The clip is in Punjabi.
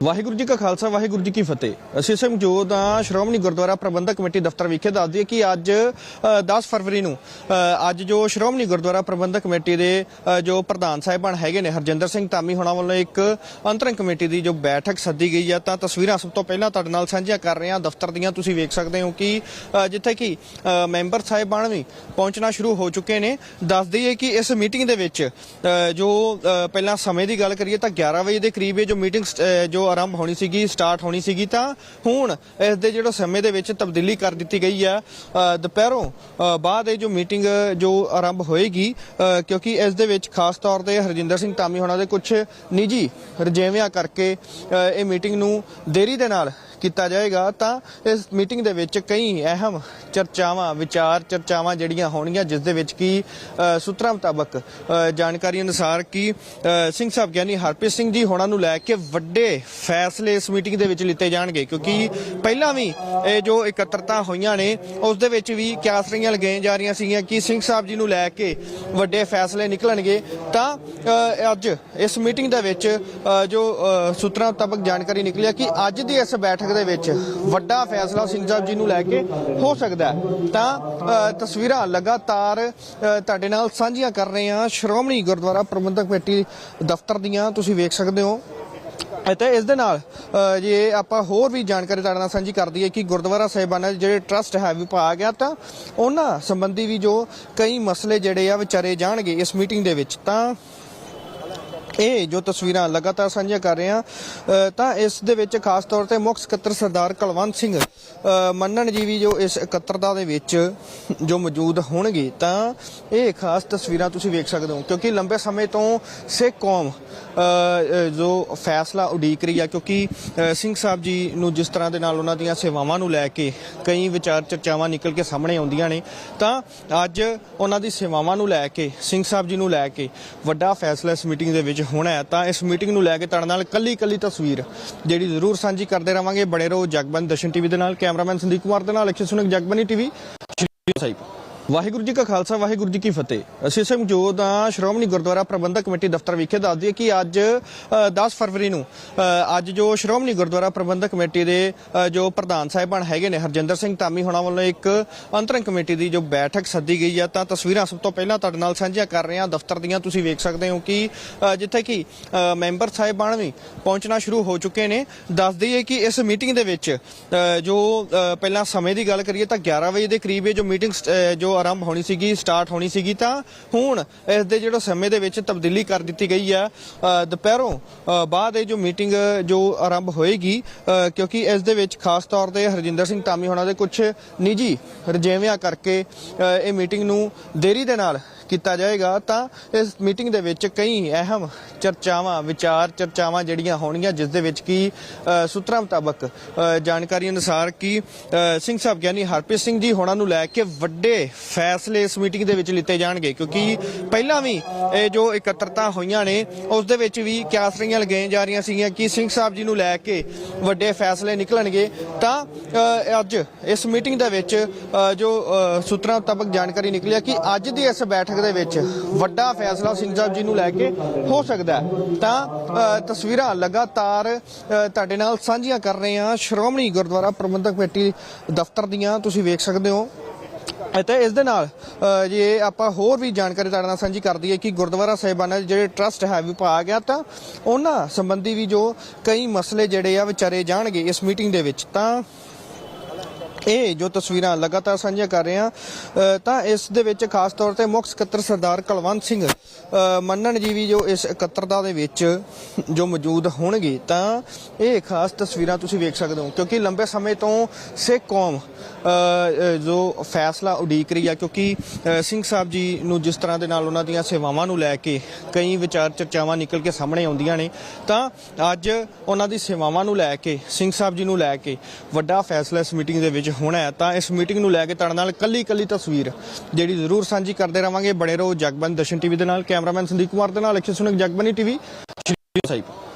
ਵਾਹਿਗੁਰੂ ਜੀ ਕਾ ਖਾਲਸਾ ਵਾਹਿਗੁਰੂ ਜੀ ਕੀ ਫਤਿਹ। ਅਸੀਂ ਸਮਝੋਤ ਹਾਂ ਸ਼੍ਰੋਮਣੀ ਗੁਰਦੁਆਰਾ ਪ੍ਰਬੰਧਕ ਕਮੇਟੀ ਦਫ਼ਤਰ ਵਿਖੇ ਦੱਸ ਦਈਏ ਕਿ ਅੱਜ ਅ, 10 ਫਰਵਰੀ ਨੂੰ ਅੱਜ ਜੋ ਸ਼੍ਰੋਮਣੀ ਗੁਰਦੁਆਰਾ ਪ੍ਰਬੰਧਕ ਕਮੇਟੀ ਦੇ ਜੋ ਪ੍ਰਧਾਨ ਸਾਹਿਬਾਨ ਹੈਗੇ ਨੇ ਹਰਜਿੰਦਰ ਸਿੰਘ ਧਾਮੀ ਹੋਣਾ ਵੱਲੋਂ ਇੱਕ ਅੰਤਰੰਗ ਕਮੇਟੀ ਦੀ ਜੋ ਬੈਠਕ ਸੱਦੀ ਗਈ ਹੈ ਤਾਂ ਤਸਵੀਰਾਂ ਸਭ ਤੋਂ ਪਹਿਲਾਂ ਤੁਹਾਡੇ ਨਾਲ ਸਾਂਝੀਆਂ ਕਰ ਰਹੇ ਹਾਂ। ਦਫ਼ਤਰ ਦੀਆਂ ਤੁਸੀਂ ਵੇਖ ਸਕਦੇ ਹੋ ਕਿ ਜਿੱਥੇ ਕਿ ਮੈਂਬਰ ਸਾਹਿਬਾਨ ਵੀ ਪਹੁੰਚਣਾ ਸ਼ੁਰੂ ਹੋ ਚੁੱਕੇ ਨੇ। ਦੱਸ ਦਈਏ ਕਿ ਇਸ ਮੀਟਿੰਗ ਦੇ ਵਿੱਚ ਜੋ ਪਹਿਲਾਂ ਸਮੇਂ ਦੀ ਗੱਲ ਕਰੀਏ ਤਾਂ 11 ਵਜੇ ਦੇ ਕਰੀਬ ਇਹ ਜੋ ਮੀਟਿੰਗ ਜੋ ਆਰੰਭ ਹੋਣੀ ਸੀਗੀ ਸਟਾਰਟ ਹੋਣੀ ਸੀਗੀ, ਤਾਂ ਹੁਣ ਇਸ ਦੇ ਜਿਹੜਾ ਸਮੇਂ ਦੇ ਵਿੱਚ ਤਬਦੀਲੀ ਕਰ ਦਿੱਤੀ ਗਈ ਆ ਦੁਪਹਿਰੋਂ ਬਾਅਦ ਇਹ ਜੋ ਮੀਟਿੰਗ ਜੋ ਆਰੰਭ ਹੋਏਗੀ ਕਿਉਂਕਿ ਇਸ ਦੇ ਵਿੱਚ ਖਾਸ ਤੌਰ ਤੇ ਹਰਜਿੰਦਰ ਸਿੰਘ ਧਾਮੀ ਹੋਣਾ ਦੇ ਕੁਝ ਨਿੱਜੀ ਰਜੇਵਿਆਂ ਕਰਕੇ ਇਹ ਮੀਟਿੰਗ ਨੂੰ ਦੇਰੀ ਦੇ ਨਾਲ ਕੀਤਾ ਜਾਏਗਾ, ਤਾਂ ਇਸ ਮੀਟਿੰਗ ਦੇ ਵਿੱਚ ਕਈ ਅਹਿਮ ਚਰਚਾਵਾਂ, ਵਿਚਾਰ ਚਰਚਾਵਾਂ ਜਿਹੜੀਆਂ ਹੋਣਗੀਆਂ, ਜਿਸ ਦੇ ਵਿੱਚ ਕੀ ਸੂਤਰਾਂ ਮੁਤਾਬਕ ਜਾਣਕਾਰੀ ਅਨੁਸਾਰ ਕਿ ਸਿੰਘ ਸਾਹਿਬ ਗਿਆਨੀ ਹਰਪ੍ਰੀਤ ਸਿੰਘ ਜੀ ਹੋਣਾ ਨੂੰ ਲੈ ਕੇ ਵੱਡੇ ਫੈਸਲੇ ਇਸ ਮੀਟਿੰਗ ਦੇ ਵਿੱਚ ਲਿੱਤੇ ਜਾਣਗੇ, ਕਿਉਂਕਿ ਪਹਿਲਾਂ ਵੀ ਇਹ ਜੋ ਇਕੱਤਰਤਾ ਹੋਈਆਂ ਨੇ, ਉਸ ਦੇ ਵਿੱਚ ਵੀ ਕਿਆਸਰੀਆਂ ਲਗਾਈਆਂ ਜਾ ਰਹੀਆਂ ਸੀਗੀਆਂ ਕਿ ਸਿੰਘ ਸਾਹਿਬ ਜੀ ਨੂੰ ਲੈ ਕੇ ਵੱਡੇ ਫੈਸਲੇ ਨਿਕਲਣਗੇ, ਤਾਂ ਅੱਜ ਇਸ ਮੀਟਿੰਗ ਦੇ ਵਿੱਚ ਜੋ ਸੂਤਰਾਂ ਮੁਤਾਬਕ ਜਾਣਕਾਰੀ ਨਿਕਲੀ ਹੈ ਕਿ ਅੱਜ ਦੀ ਇਸ ਬੈਠਕ ਦੇ ਵਿੱਚ ਵੱਡਾ ਫੈਸਲਾ ਸਿੰਘ ਸਾਹਿਬ ਜੀ ਨੂੰ ਲੈ ਕੇ ਹੋ ਸਕਦਾ ਤਾਂ ਤਸਵੀਰਾਂ ਲਗਾਤਾਰ ਤੁਹਾਡੇ ਨਾਲ ਸਾਂਝੀਆਂ ਕਰ ਰਹੇ ਹਾਂ। ਸ਼੍ਰੋਮਣੀ ਗੁਰਦੁਆਰਾ ਪ੍ਰਬੰਧਕ ਕਮੇਟੀ ਦਫ਼ਤਰ ਦੀਆਂ ਤੁਸੀਂ ਵੇਖ ਸਕਦੇ ਹੋ। ਅਤੇ ਇਸ ਦੇ ਨਾਲ ਜੇ ਆਪਾਂ ਹੋਰ ਵੀ ਜਾਣਕਾਰੀ ਤੁਹਾਡੇ ਨਾਲ ਸਾਂਝੀ ਕਰਦੀ ਹੈ ਕਿ ਗੁਰਦੁਆਰਾ ਸਾਹਿਬਾਨਾਂ ਦੇ ਜਿਹੜੇ ਟਰਸਟ ਹੈ ਵਿਭਾਗ ਆ, ਤਾਂ ਉਹਨਾਂ ਸੰਬੰਧੀ ਵੀ ਜੋ ਕਈ ਮਸਲੇ ਜਿਹੜੇ ਆ ਵਿਚਾਰੇ ਜਾਣਗੇ ਇਸ ਮੀਟਿੰਗ ਦੇ ਵਿੱਚ। ਤਾਂ ਇਹ ਜੋ ਤਸਵੀਰਾਂ ਲਗਾਤਾਰ ਸਾਂਝੀਆਂ ਕਰ ਰਹੇ ਹਾਂ ਤਾਂ ਇਸ ਦੇ ਵਿੱਚ ਖਾਸ ਤੌਰ ਤੇ ਮੁੱਖ ਸਕੱਤਰ ਸਰਦਾਰ ਕੁਲਵੰਤ ਸਿੰਘ ਮੰਨਣ ਜੀ ਵੀ ਜੋ ਇਸ ਇਕੱਤਰਤਾ ਦੇ ਵਿੱਚ ਜੋ ਮੌਜੂਦ ਹੋਣਗੇ, ਤਾਂ ਇਹ ਖਾਸ ਤਸਵੀਰਾਂ ਤੁਸੀਂ ਵੇਖ ਸਕਦੇ ਹੋ, ਕਿਉਂਕਿ ਲੰਬੇ ਸਮੇਂ ਤੋਂ ਸਿੱਖ ਕੌਮ ਜੋ ਫੈਸਲਾ ਉਡੀਕ ਰਹੀ ਆ, ਕਿਉਂਕਿ ਸਿੰਘ ਸਾਹਿਬ ਜੀ ਨੂੰ ਜਿਸ ਤਰ੍ਹਾਂ ਦੇ ਨਾਲ ਉਹਨਾਂ ਦੀਆਂ ਸੇਵਾਵਾਂ ਨੂੰ ਲੈ ਕੇ ਕਈ ਵਿਚਾਰ ਚਰਚਾਵਾਂ ਨਿਕਲ ਕੇ ਸਾਹਮਣੇ ਆਉਂਦੀਆਂ ਨੇ, ਤਾਂ ਅੱਜ ਉਹਨਾਂ ਦੀ ਸੇਵਾਵਾਂ ਨੂੰ ਲੈ ਕੇ, ਸਿੰਘ ਸਾਹਿਬ ਜੀ ਨੂੰ ਲੈ ਕੇ ਵੱਡਾ ਫੈਸਲਾ ਇਸ ਮੀਟਿੰਗ ਦੇ ਵਿੱਚ ਹੋਣਾ ਹੈ, ਤਾਂ ਇਸ ਮੀਟਿੰਗ ਨੂੰ ਲੈ ਕੇ ਤੁਹਾਡੇ ਨਾਲ ਕੱਲੀ ਕੱਲੀ ਤਸਵੀਰ ਜਿਹੜੀ ਜ਼ਰੂਰ ਸਾਂਝੀ ਕਰਦੇ ਰਵਾਂਗੇ। ਬਣੇ ਰਹੋ ਜਗਬੰਦ ਦਰਸ਼ਨ ਟੀਵੀ ਦੇ ਨਾਲ, ਕੈਮਰਾਮੈਨ ਸੰਦੀਪ ਕੁਮਾਰ ਦੇ ਨਾਲ ਅਖੇ ਸੁਨਕ ਜਗਬਨੀ ਟੀਵੀ, ਸ਼੍ਰੀ ਸਾਹਿਬ। ਵਾਹਿਗੁਰੂ ਜੀ ਕਾ ਖਾਲਸਾ ਵਾਹਿਗੁਰੂ ਜੀ ਕੀ ਫਤਿਹ। ਅਸੀਂ ਸਮਝੋਦ ਹਾਂ ਸ਼੍ਰੋਮਣੀ ਗੁਰਦੁਆਰਾ ਪ੍ਰਬੰਧਕ ਕਮੇਟੀ ਦਫ਼ਤਰ ਵਿਖੇ ਦੱਸ ਦਈਏ ਕਿ ਅੱਜ ਅ, 10 ਫਰਵਰੀ ਨੂੰ ਅੱਜ ਜੋ ਸ਼੍ਰੋਮਣੀ ਗੁਰਦੁਆਰਾ ਪ੍ਰਬੰਧਕ ਕਮੇਟੀ ਦੇ ਜੋ ਪ੍ਰਧਾਨ ਸਾਹਿਬਾਨ ਹੈਗੇ ਨੇ ਹਰਜਿੰਦਰ ਸਿੰਘ ਧਾਮੀ ਹੋਣਾ ਵੱਲੋਂ ਇੱਕ ਅੰਤਰੰਗ ਕਮੇਟੀ ਦੀ ਜੋ ਬੈਠਕ ਸੱਦੀ ਗਈ ਹੈ ਤਾਂ ਤਸਵੀਰਾਂ ਸਭ ਤੋਂ ਪਹਿਲਾਂ ਤੁਹਾਡੇ ਨਾਲ ਸਾਂਝੀਆਂ ਕਰ ਰਹੇ ਹਾਂ। ਦਫ਼ਤਰ ਦੀਆਂ ਤੁਸੀਂ ਵੇਖ ਸਕਦੇ ਹੋ ਕਿ ਜਿੱਥੇ ਕਿ ਮੈਂਬਰ ਸਾਹਿਬਾਨ ਵੀ ਪਹੁੰਚਣਾ ਸ਼ੁਰੂ ਹੋ ਚੁੱਕੇ ਨੇ। ਦੱਸ ਦਈਏ ਕਿ ਇਸ ਮੀਟਿੰਗ ਦੇ ਵਿੱਚ ਜੋ ਪਹਿਲਾਂ ਸਮੇਂ ਦੀ ਗੱਲ ਕਰੀਏ ਤਾਂ 11 ਵਜੇ ਦੇ ਕਰੀਬ ਇਹ ਜੋ ਮੀਟਿੰਗ ਜੋ ਆਰੰਭ ਹੋਣੀ ਸੀਗੀ ਸਟਾਰਟ ਹੋਣੀ ਸੀਗੀ, ਤਾਂ ਹੁਣ ਇਸ ਦੇ ਜਿਹੜਾ ਸਮੇਂ ਦੇ ਵਿੱਚ ਤਬਦੀਲੀ ਕਰ ਦਿੱਤੀ ਗਈ ਆ ਦੁਪਹਿਰੋਂ ਬਾਅਦ ਇਹ ਜੋ ਮੀਟਿੰਗ ਜੋ ਆਰੰਭ ਹੋਏਗੀ ਕਿਉਂਕਿ ਇਸ ਦੇ ਵਿੱਚ ਖਾਸ ਤੌਰ ਤੇ ਹਰਜਿੰਦਰ ਸਿੰਘ ਧਾਮੀ ਹੋਣਾ ਦੇ ਕੁਝ ਨਿੱਜੀ ਰਜੇਵਿਆਂ ਕਰਕੇ ਇਹ ਮੀਟਿੰਗ ਨੂੰ ਦੇਰੀ ਦੇ ਨਾਲ ਕੀਤਾ ਜਾਏਗਾ, ਤਾਂ ਇਸ ਮੀਟਿੰਗ ਦੇ ਵਿੱਚ ਕਈ ਅਹਿਮ ਚਰਚਾਵਾਂ, ਵਿਚਾਰ ਚਰਚਾਵਾਂ ਜਿਹੜੀਆਂ ਹੋਣਗੀਆਂ, ਜਿਸ ਦੇ ਵਿੱਚ ਕੀ ਸੂਤਰਾਂ ਮੁਤਾਬਕ ਜਾਣਕਾਰੀ ਅਨੁਸਾਰ ਕਿ ਸਿੰਘ ਸਾਹਿਬ ਗਿਆਨੀ ਹਰਪ੍ਰੀਤ ਸਿੰਘ ਜੀ ਹੋਣਾ ਨੂੰ ਲੈ ਕੇ ਵੱਡੇ ਫੈਸਲੇ ਇਸ ਮੀਟਿੰਗ ਦੇ ਵਿੱਚ ਲਿੱਤੇ ਜਾਣਗੇ, ਕਿਉਂਕਿ ਪਹਿਲਾਂ ਵੀ ਇਹ ਜੋ ਇਕੱਤਰਤਾ ਹੋਈਆਂ ਨੇ, ਉਸ ਦੇ ਵਿੱਚ ਵੀ ਕਿਆਸਰੀਆਂ ਲਗਾਈਆਂ ਜਾ ਰਹੀਆਂ ਸੀਗੀਆਂ ਕਿ ਸਿੰਘ ਸਾਹਿਬ ਜੀ ਨੂੰ ਲੈ ਕੇ ਵੱਡੇ ਫੈਸਲੇ ਨਿਕਲਣਗੇ, ਤਾਂ ਅੱਜ ਇਸ ਮੀਟਿੰਗ ਦੇ ਵਿੱਚ ਜੋ ਸੂਤਰਾਂ ਮੁਤਾਬਕ ਜਾਣਕਾਰੀ ਨਿਕਲੀ ਕਿ ਅੱਜ ਦੀ ਇਸ ਬੈਠਕ ਦੇ ਵਿੱਚ ਵੱਡਾ ਫੈਸਲਾ ਸਿੰਘ ਸਾਹਿਬ ਜੀ ਨੂੰ ਲੈ ਕੇ ਹੋ ਸਕਦਾ ਤਾਂ ਤਸਵੀਰਾਂ ਲਗਾਤਾਰ ਤੁਹਾਡੇ ਨਾਲ ਸਾਂਝੀਆਂ ਕਰ ਰਹੇ ਹਾਂ ਸ਼੍ਰੋਮਣੀ ਗੁਰਦੁਆਰਾ ਪ੍ਰਬੰਧਕ ਕਮੇਟੀ ਦਫ਼ਤਰ ਦੀਆਂ। ਤੁਸੀਂ ਵੇਖ ਸਕਦੇ ਹੋ। ਅਤੇ ਇਸ ਦੇ ਨਾਲ ਜੇ ਆਪਾਂ ਹੋਰ ਵੀ ਜਾਣਕਾਰੀ ਤੁਹਾਡੇ ਨਾਲ ਸਾਂਝੀ ਕਰ ਦਈਏ ਕਿ ਗੁਰਦੁਆਰਾ ਸਾਹਿਬਾਨਾਂ ਦੇ ਜਿਹੜੇ ਟਰਸਟ ਹੈ ਵਿਭਾਗ ਆ, ਤਾਂ ਉਹਨਾਂ ਸੰਬੰਧੀ ਵੀ ਜੋ ਕਈ ਮਸਲੇ ਜਿਹੜੇ ਆ ਵਿਚਾਰੇ ਜਾਣਗੇ ਇਸ ਮੀਟਿੰਗ ਦੇ ਵਿੱਚ। ਤਾਂ ਇਹ ਜੋ ਤਸਵੀਰਾਂ ਲਗਾਤਾਰ ਸਾਂਝੀਆਂ ਕਰ ਰਹੇ ਹਾਂ ਤਾਂ ਇਸ ਦੇ ਵਿੱਚ ਖਾਸ ਤੌਰ ਤੇ ਮੁੱਖ ਸਕੱਤਰ ਸਰਦਾਰ ਕੁਲਵੰਤ ਸਿੰਘ ਮੰਨਣ ਜੀ ਵੀ ਜੋ ਇਸ ਇਕੱਤਰਤਾ ਦੇ ਵਿੱਚ ਜੋ ਮੌਜੂਦ ਹੋਣਗੇ, ਤਾਂ ਇਹ ਖਾਸ ਤਸਵੀਰਾਂ ਤੁਸੀਂ ਵੇਖ ਸਕਦੇ ਹੋ, ਕਿਉਂਕਿ ਲੰਬੇ ਸਮੇਂ ਤੋਂ ਸਿੱਖ ਕੌਮ ਜੋ ਫੈਸਲਾ ਉਡੀਕ ਰਹੀ ਆ, ਕਿਉਂਕਿ ਸਿੰਘ ਸਾਹਿਬ ਜੀ ਨੂੰ ਜਿਸ ਤਰ੍ਹਾਂ ਦੇ ਨਾਲ ਉਹਨਾਂ ਦੀਆਂ ਸੇਵਾਵਾਂ ਨੂੰ ਲੈ ਕੇ ਕਈ ਵਿਚਾਰ ਚਰਚਾਵਾਂ ਨਿਕਲ ਕੇ ਸਾਹਮਣੇ ਆਉਂਦੀਆਂ ਨੇ, ਤਾਂ ਅੱਜ ਉਹਨਾਂ ਦੀ ਸੇਵਾਵਾਂ ਨੂੰ ਲੈ ਕੇ, ਸਿੰਘ ਸਾਹਿਬ ਜੀ ਨੂੰ ਲੈ ਕੇ ਵੱਡਾ ਫੈਸਲਾ ਇਸ ਮੀਟਿੰਗ ਦੇ ਵਿੱਚ ਹੋਣਾ ਹੈ, ਤਾਂ ਇਸ ਮੀਟਿੰਗ ਨੂੰ ਲੈ ਕੇ ਤੁਹਾਡੇ ਨਾਲ ਕੱਲੀ ਕੱਲੀ ਤਸਵੀਰ ਜਿਹੜੀ ਜ਼ਰੂਰ ਸਾਂਝੀ ਕਰਦੇ ਰਵਾਂਗੇ। ਬਣੇ ਰਹੋ ਜਗਬੰਦ ਦਰਸ਼ਨ ਟੀਵੀ ਦੇ ਨਾਲ, ਕੈਮਰਾਮੈਨ ਸੰਦੀਪ ਕੁਮਾਰ ਦੇ ਨਾਲ ਅਖੇ ਸੁਨਕ ਜਗਬਨੀ ਟੀਵੀ, ਸ਼੍ਰੀ ਸਾਹਿਬ।